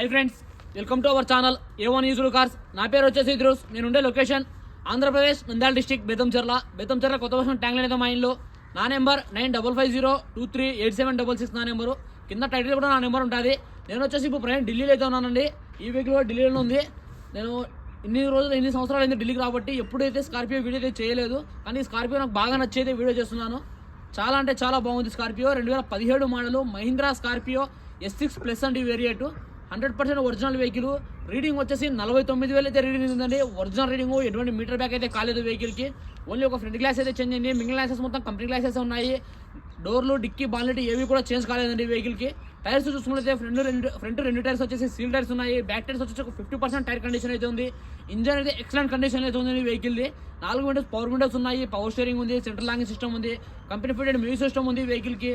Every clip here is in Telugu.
Hi friends welcome to our channel A one cars నా పేరు వచ్చేసి ఇద్రూస్. నేను ఉండే లొకేషన్ ఆంధ్రప్రదేశ్ నంద్యాల డిస్టిక్ బెతంచెర్ల బెతంచెర్ల కొత్త వర్షం ట్యాంక్ అనేది మా ఇంట్లో నా number nine double five zero two three eight seven double six నా నెంబరు. కింద టైటిల్ కూడా నా నెంబర్ ఉంటుంది. నేను వచ్చేసి ఇప్పుడు ప్రయాణం ఢిల్లీలో అయితే ఉన్నానండి. ఈ వెహికల్ కూడా ఢిల్లీలో ఉంది. నేను ఇన్ని రోజులు ఇన్ని సంవత్సరాలు అయింది ఢిల్లీకి రాబట్టి ఎప్పుడైతే స్కార్పియో వీడియో అయితే చేయలేదు కానీ స్కార్పియో నాకు బాగా నచ్చేది వీడియో చేస్తున్నాను. చాలా అంటే చాలా బాగుంది స్కార్పియో రెండు వేల పదిహేడు model Mahindra Scorpio S six plus and ఈ variant hundred percent original vehicle. Reading వచ్చేసి నలభై తొమ్మిది వేలు అయితే రీడింగ్ ఉందండి. ఒరిజినల్ రీడింగ్ ఎటువంటి మీటర్ బ్యాక్ అయితే కాలేదు వెహికల్కి. ఓన్లీ ఒక ఫ్రంట్ గ్లాస్ అయితే చేంజ్ అయింది. మిగిలిన గ్లాసెస్ మొత్తం కంపెనీ గ్లాసెస్ ఉన్నాయి. డోర్లు డిక్కీ బాలెట్ ఏవి కూడా చేంజ్ కాలేదండి వెహికల్కి. టైర్స్ చూసుకుంటే ఫ్రంట్ రెండు ఫ్రంట్ రెండు టైర్స్ వచ్చేసి సీల్ టైర్స్ ఉన్నాయి. బ్యాక్ టైర్స్ వచ్చేసి ఒక ఫిఫ్టీ పర్సెంట్ టైర్ కండిషన్ అయితే ఉంది. ఇంజన్ అయితే ఎక్సలెంట్ కండిషన్ అయితే ఉంది వెహికల్ది. నాలుగు విండోస్ పవర్ విండోస్ ఉన్నాయి. పవర్ స్టీరింగ్ ఉంది సెంట్రల్ లాంగింగ్ సిస్టమ్ ఉంది. కంపెనీ ఫిటెడ్ మ్యూజిక్ సిస్టమ్ ఉంది వెహికల్కి.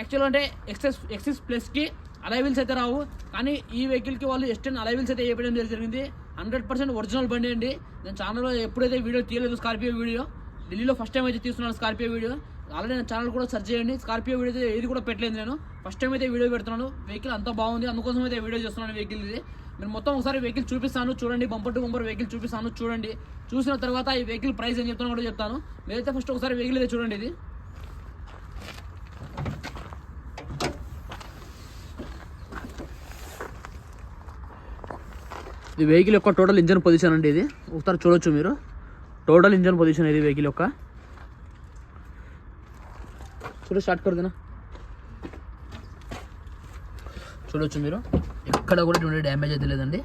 యాక్చువల్ అంటే ఎక్సెస్ ఎక్సెస్ ప్లస్కి అలైవిల్స్ అయితే రావు. కానీ ఈ వెహికల్కి వాళ్ళు ఎస్టెన్ అలైవిల్స్ అయితే వేయడం జరిగింది. హండ్రెడ్ పర్సెంట్ ఒరిజినల్ బండి అండి. నేను ఛానల్లో ఎప్పుడైతే వీడియో తీయలేదు స్కార్పియో వీడియో ఢిల్లీలో ఫస్ట్ టైం అయితే తీస్తున్నాను స్కార్పియో వీడియో. ఆల్రెడీ నా ఛానల్ కూడా సెర్చ్ చేయండి. స్కార్పియో వీడియో అయితే ఏది కూడా పెట్టలేదు నేను. ఫస్ట్ టైం అయితే వీడియో పెడుతున్నాను. వెహికల్ అంతా బాగుంది. అందుకోసం అయితే వీడియో చేస్తున్నాను వెహికల్ ఇది. నేను మొత్తం ఒకసారి వెహికల్ చూపిస్తాను. చూడండి బంపర్ టు బంపర్ వెహికల్ చూపిస్తాను. చూడండి. చూసిన తర్వాత ఈ వెహికల్ ప్రైస్ ఏం చెప్తాను కూడా చెప్తాను. మీరైతే ఫస్ట్ ఒకసారి వెహికల్ అయితే చూడండి ఇది. ఇది వెహికల్ యొక్క టోటల్ ఇంజన్ పొజిషన్ అండి ఇది. ఒకసారి చూడొచ్చు మీరు. టోటల్ ఇంజన్ పొజిషన్ ఇది వెహికల్ యొక్క? చూడ స్టార్ట్ కరదేనా చూడొచ్చు మీరు. ఎక్కడ కూడా ఎటువంటి డ్యామేజ్ అయితే లేదండి.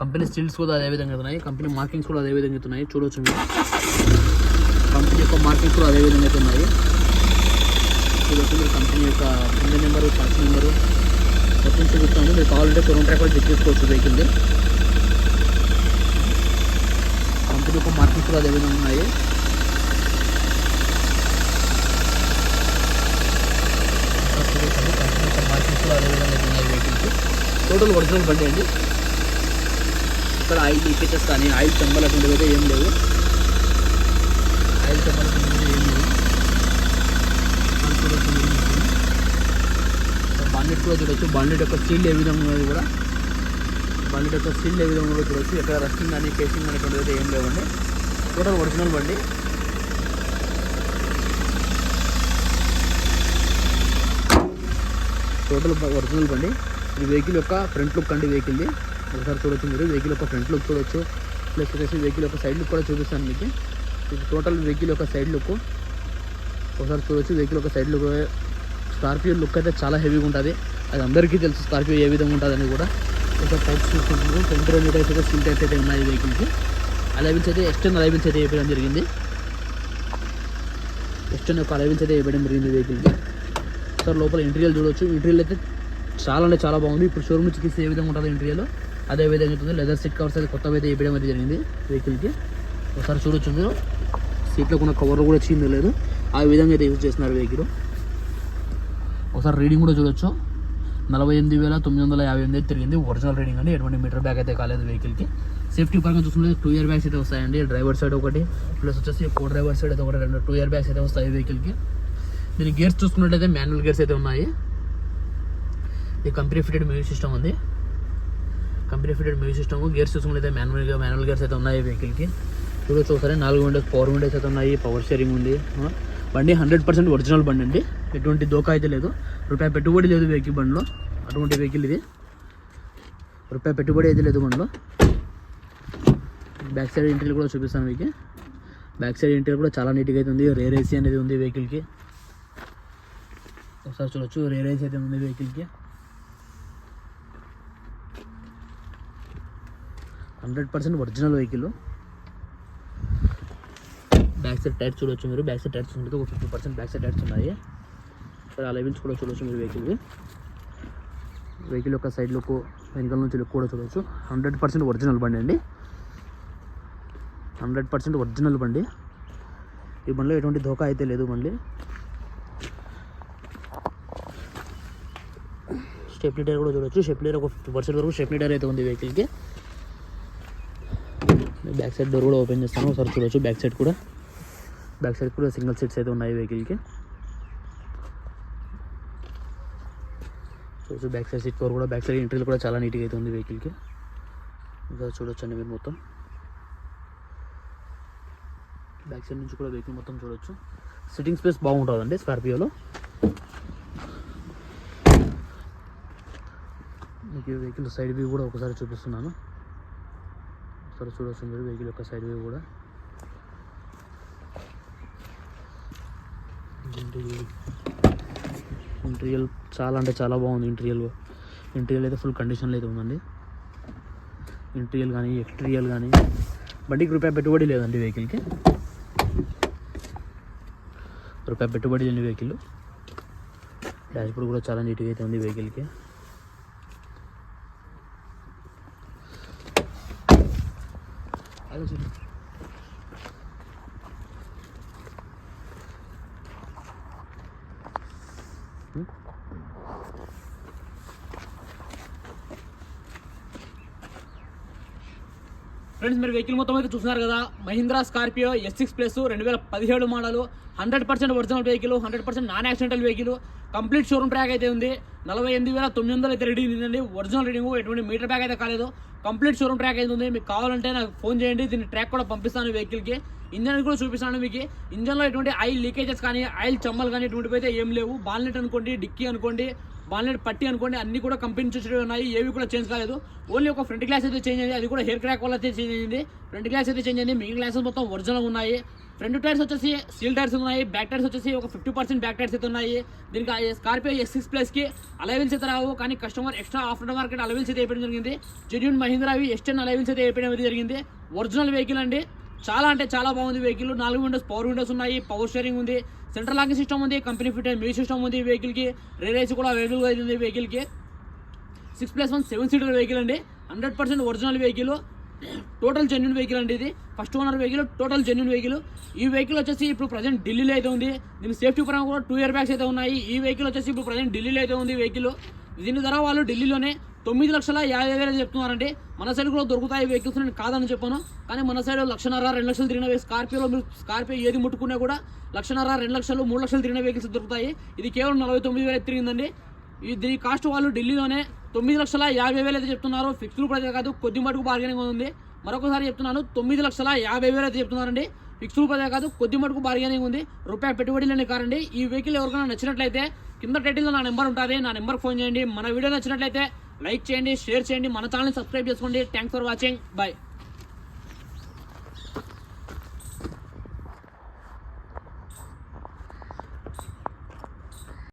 కంపెనీ స్టిల్స్ కూడా అదే విధంగా ఉన్నాయి. కంపెనీ మార్కింగ్స్ కూడా అదే విధంగా ఉన్నాయి. చూడొచ్చు మీరు. కంపెనీ యొక్క మార్కింగ్స్ కూడా అదే విధంగా అయితే ఉన్నాయి. చూడొచ్చు మీరు కంపెనీ యొక్క ఇంజన్ నెంబరు పార్ట్ నెంబరు మొత్తం చూపిస్తాము మీరు కావాలంటే షోరూమ్ ట్రాక్ కూడా చెక్ చేసుకోవచ్చు వెహికల్ది కంపెనీ మార్కెట్లో మార్కింగ్స్ కూడా ఉన్నాయి మార్కెట్లో కూడా అదే విధంగా ఉన్నాయి. వెహికల్స్ టోటల్ ఒరిజినల్ బండి అండి. ఇక్కడ ఆయిల్ లీకేజెస్ కానీ ఆయిల్ చెమ్మలు అటువంటివి అయితే ఏం లేవు. ఆయిల్ చెమ్మలు అటువంటివి ఏం లేవు. బాండెట్ కూడా చూడొచ్చు. బాండెట్ యొక్క సీల్ ఏ విధంగా ఉన్నది కూడా. బండి యొక్క సీల్ ఏ విధంగా కూడా చూడొచ్చు. ఎక్కడ రస్టింగ్ కానీ కేసింగ్ అనేటువంటిది అయితే ఏం లేవండి. టోటల్ ఒరిజినల్ బండి. టోటల్ ఒరిజినల్ బండి. ఈ వెహికల్ యొక్క ఫ్రంట్ లుక్ అండి వెహికల్ది ఒకసారి చూడొచ్చు మీరు. వెహికల్ యొక్క ఫ్రంట్ లుక్ చూడొచ్చు. ప్లస్ వచ్చేసి వెహికల్ యొక్క సైడ్ లుక్ కూడా చూపిస్తాను మీకు. ఇది టోటల్ వెహికల్ యొక్క సైడ్ లుక్ ఒకసారి చూడొచ్చు. వెహికల్ యొక్క సైడ్ లుక్ స్కార్పియో లుక్ అయితే చాలా హెవీగా ఉంటుంది. అది అందరికీ తెలుసు స్కార్పియో ఏ విధంగా ఉంటుందని కూడా. ఒకసారి టైప్స్ చూసుకుంటున్నారు ఫ్రంట్ రెండు టైప్స్ అయితే సీల్ టైప్స్ అయితే ఉన్నాయి వెహికల్కి అలైవిల్స్ అయితే ఎక్స్టర్నల్ అలైవిల్స్ అయితే వేయడం జరిగింది? ఎక్స్టర్నల్ ఒక అలైవిల్స్ అయితే వేయడం జరిగింది వెహికల్కి సార్ లోపల ఇంటీరియల్ చూడొచ్చు. ఇంటీరియల్ అయితే చాలా అంటే చాలా బాగుంది. ఇప్పుడు షోరూమ్ నుంచి తీస్తే ఏ విధంగా ఉంటుంది ఇంటీరియల్ అదే విధంగా ఉంటుంది. లెదర్ సీట్ కవర్స్ అయితే కొత్తగా అయితే వేయడం అయితే జరిగింది వెహికల్కి ఒకసారి చూడొచ్చు మీరు. సీట్లో ఉన్న కవర్ కూడా చింది లేదు. ఆ విధంగా అయితే యూజ్ చేస్తున్నారు వెహికల్ ఒకసారి రీడింగ్ కూడా చూడొచ్చు. నలభై ఎనిమిది వేల తొమ్మిది వందల యాభై ఎనిమిది తిరిగింది. ఒరిజినల్ రీడింగ్ అండి. ఎటువంటి మీటర్ బ్యాగ్ అయితే కాలేదు వెహికల్కి సేఫ్టీ పరంగా చూసుకుంటే టూ ఇయర్ బ్యాగ్స్ అయితే వస్తాయండి. డ్రైవర్ సైడ్ ఒకటి ప్లస్ వచ్చేసి కో డ్రైవర్ సైడ్ అయితే ఒకటి రెండు టూ ఇయర్ బ్యాగ్స్ అయితే వస్తాయి వెహికల్కి దీని గేర్స్ చూసుకున్నట్లయితే మాన్యువల్ గేర్స్ అయితే ఉన్నాయి. ఇది కంపెనీ ఫిటెడ్ మ్యూజిక్ సిస్టమ్ ఉంది. Company fitted music system gears చూసుకున్నట్లయితే మాన్యువల్ మాన్యువల్ గేర్స్ అయితే ఉన్నాయి వెహికల్కి చూడొచ్చు ఒకసారి నాలుగు విండోస్ పవర్ విండోస్ అయితే ఉన్నాయి. పవర్ షేరింగ్ ఉంది. బండి హండ్రెడ్ పర్సెంట్ ఒరిజినల్ బండి అండి. ఎటువంటి దోకా అయితే లేదు. రూపాయి పెట్టుబడి లేదు వెహికల్ బండిలో. అటువంటి వెహికల్ ఇది. రూపాయి పెట్టుబడి అయితే లేదు బండిలో. బ్యాక్ సైడ్ ఇంటీరియర్ కూడా చూపిస్తాను మీకు. బ్యాక్ సైడ్ ఇంటీరియర్ కూడా చాలా నీట్గా అయితే ఉంది. రేర్ ఏసీ అనేది ఉంది వెహికల్కి. ఒకసారి చూడొచ్చు. రేర్ ఏసీ అయితే ఉంది వెహికల్కి. Hundred percent original vehicle. Back side tyres చూడొచ్చు మీరు. బ్యాక్ సైడ్ టైర్స్ ఉంటుంది ఒక fifty percent back side tyres ఉన్నాయి. ఇక్కడ లెవెల్స్ కూడా చూడవచ్చు మీరు వెహికల్కి వెహికల్ యొక్క సైడ్ లుక్ వెనకాల నుంచి లుక్ కూడా చూడవచ్చు హండ్రెడ్ పర్సెంట్ ఒరిజినల్ బండి అండి. హండ్రెడ్ పర్సెంట్ ఒరిజినల్ బండి. ఈ బండిలో ఎటువంటి ధోకా అయితే లేదు బండి. స్టెప్లీ టైర్ కూడా చూడవచ్చు స్టెప్ ఒక ఫిఫ్టీ పర్సెంట్ వరకు స్టెప్లీ టైర్ అయితే ఉంది వెహికల్కి బ్యాక్ సైడ్ డోర్ కూడా ఓపెన్ చేస్తాను. ఒకసారి చూడవచ్చు బ్యాక్ సైడ్ కూడా. బ్యాక్ సైడ్ కూడా సింగిల్ సీట్స్ అయితే ఉన్నాయి వెహికల్కి చూడొచ్చు బ్యాక్ సైడ్ సీట్ కవర్ కూడా బ్యాక్ సైడ్ ఎంట్రీలు కూడా చాలా నీట్గా అయితే ఉంది వెహికల్కి ఇంకా చూడొచ్చండి మీరు మొత్తం. బ్యాక్ సైడ్ నుంచి కూడా వెహికల్ మొత్తం చూడొచ్చు. సిట్టింగ్ స్పేస్ బాగుంటుందండి స్కార్పియోలో మీకు వెహికల్ సైడ్ వ్యూ కూడా ఒకసారి చూపిస్తున్నాను. ఒకసారి చూడొచ్చు మీరు వెహికల్ యొక్క సైడ్ వ్యూ కూడా. ఇంటీరియల్ చాలా అంటే చాలా బాగుంది ఇంటీరియల్ ఇంటీరియల్ అయితే ఫుల్ కండిషన్లో అయితే ఉందండి. ఇంటీరియల్ కానీ ఎక్స్టీరియల్ కానీ. బండికి రూపాయి పెట్టుబడి లేదండి వెహికల్కి రూపాయి పెట్టుబడి లేని వెహికల్ డాష్బోర్డ్ కూడా చాలా నీట్గా అయితే ఉంది వెహికల్కి అదే ఫ్రెండ్స్ మీరు వెహికల్ మొత్తం అయితే చూస్తున్నారు కదా. Mahindra Scorpio S six plus రెండు వేల పదిహేడు model hundred percent original vehicle hundred percent non accidental vehicle complete showroom track అయితే ఉంది. నలభై ఎనిమిది వేల తొమ్మిది వందలు అయితే రీడింగ్ ఉందండి. ఒరిజినల్ రీడింగ్ ఎటువంటి మీటర్ బ్యాగ్ అయితే కాలేదు. కంప్లీట్ షోరూమ్ ట్రాక్ అయితే ఉంది. మీకు కావాలంటే నాకు ఫోన్ చేయండి. దీన్ని ట్రాక్ కూడా పంపిస్తాను వెహికల్కి. ఇంజన్ కూడా చూపిస్తాను మీకు. ఇంజన్లో ఎటువంటి ఆయిల్ లీకేజెస్ కానీ ఆయిల్ చమ్మలు కానీ ఎటువంటివి అయితే ఏం లేవు. బాల్నెట్ అనుకోండి డిక్కీ అనుకోండి బాల్నెట్ పట్టి అనుకోండి అన్ని కూడా కంపెనీ నుంచి ఉన్నాయి ఏవి కూడా చేంజ్ కాలేదు. ఓన్లీ ఒక ఫ్రంట్ గ్లాస్ అయితే చేంజ్ అయింది అది కూడా హెయిర్ క్రాక్ వల్ల అయితే చేంజ్ అయింది. ఫ్రంట్ గ్లాస్ అయితే చేంజ్ అయింది మిగిలిన గ్లాసెస్ మొత్తం ఒరిజినల్ ఉన్నాయి. ఫ్రంట్ టైర్స్ వచ్చేసి సీల్ టైర్స్ ఉన్నాయి బ్యాక్ టైర్స్ వచ్చేసి ఒక ఫిఫ్టీ పర్సెంట్ బ్యాక్ టైర్స్ అయితే ఉన్నాయి. దీనికి స్కార్పియో ఎస్ సిక్స్ ప్లస్కి అలవెన్స్ అయితే రావు కానీ customer extra after market allowance అయితే వేయడం జరిగింది. జెన్యున్ మహీంద్రావి ఎస్టెన్ అలవెన్స్ అయితే వేయడం జరిగింది. ఒరిజినల్ వెహికల్ అండి. చాలా అంటే చాలా బాగుంది వెహికల్ నాలుగు విండోస్ పవర్ విండోస్ ఉన్నాయి. పవర్ స్టేరింగ్ ఉంది. సెంట్రల్ లాకింగ్ సిస్టమ్ ఉంది. కంపెనీ ఫిట్ మ్యూజిక్ సిస్టమ్ ఉంది వెహికల్కి రేరేస్ కూడా అవైలబుల్గా ఉంది వెహికల్కి six plus one seven seater vehicle అండి. Hundred percent original vehicle total genuine vehicle అండి ఇది. First owner vehicle total genuine vehicle ఈ వెహికల్ వచ్చేసి ఇప్పుడు ప్రజెంట్ ఢిల్లీలో అయితే ఉంది. దీని సేఫ్టీ పరంగా కూడా టూ ఇయర్ బ్యాగ్స్ అయితే ఉన్నాయి. ఈ వెహికల్ వచ్చేసి ఇప్పుడు ప్రజెంట్ ఢిల్లీలో అయితే ఉంది వెహికల్ దీని ధర వాళ్ళు ఢిల్లీలోనే తొమ్మిది లక్షల యాభై వేలు చెప్తున్నారండి మన సైడ్ కూడా దొరుకుతాయి వెహికల్స్ నేను కాదని చెప్పాను. కానీ మన సైడ్ లక్షన్నర రెండు లక్షలు తిరిగిన స్కార్పియోలో మీరు స్కార్పియో ఏది ముట్టుకున్నా కూడా లక్షన్నర రెండు లక్షలు మూడు లక్షలు తిరిగిన వెహికల్స్ దొరుకుతాయి. ఇది కేవలం నలభై తొమ్మిది వేలు తిరిగిందండి. దీని కాస్ట్ వాళ్ళు ఢిల్లీలోనే తొమ్మిది లక్షల యాభై వేలు అయితే చెప్తున్నారు. ఫిక్స్డ్ ప్రైస్ కాదు కొద్ది మటుకు బార్గెనింగ్ ఉంది. మరొకసారి చెప్తున్నాను తొమ్మిది లక్షల యాభై వేలు అయితే చెప్తున్నారండి. ఫిక్స్డ్ రూపాయలే కాదు కొద్ది మటుకు బార్గెనింగ్ ఉంది. రూపాయి పెట్టుబడి లేని కారండి ఈ వెహికల్ ఎవరికైనా నచ్చినట్లయితే కింద టైటిల్లో నా నెంబర్ ఉంటుంది. నా నెంబర్ ఫోన్ చేయండి. మన వీడియో నచ్చినట్లయితే లైక్ చేయండి షేర్ చేయండి. మన ఛానల్ని సబ్స్క్రైబ్ చేసుకోండి. Thanks for watching bye